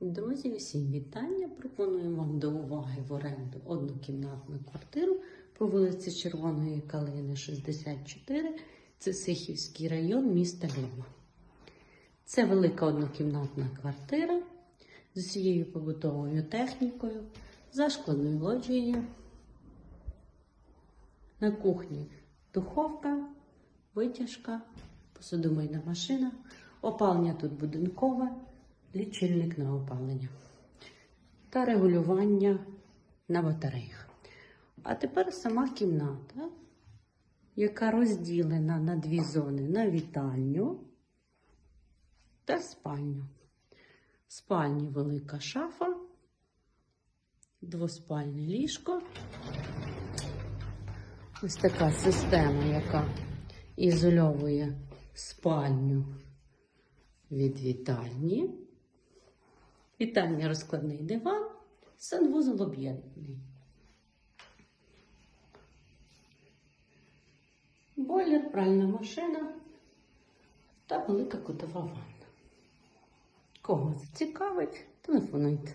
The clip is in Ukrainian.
Друзі, усім вітання! Пропоную вам до уваги в оренду однокімнатну квартиру по вулиці Червоної Калини, 64. Це Сихівський район міста Львова. Це велика однокімнатна квартира з усією побутовою технікою, зашкленою лоджією. На кухні духовка, витяжка, посудомийна машина, опалення тут будинкове, лічильник на опалення та регулювання на батареях. А тепер сама кімната, яка розділена на дві зони: на вітальню та спальню. В спальні велика шафа, двоспальне ліжко. Ось така система, яка ізольовує спальню від вітальні. Вітальня розкладний диван, санвузол об'єднаний. Бойлер, пральна машина та велика кутова ванна. Кого зацікавить, телефонуйте.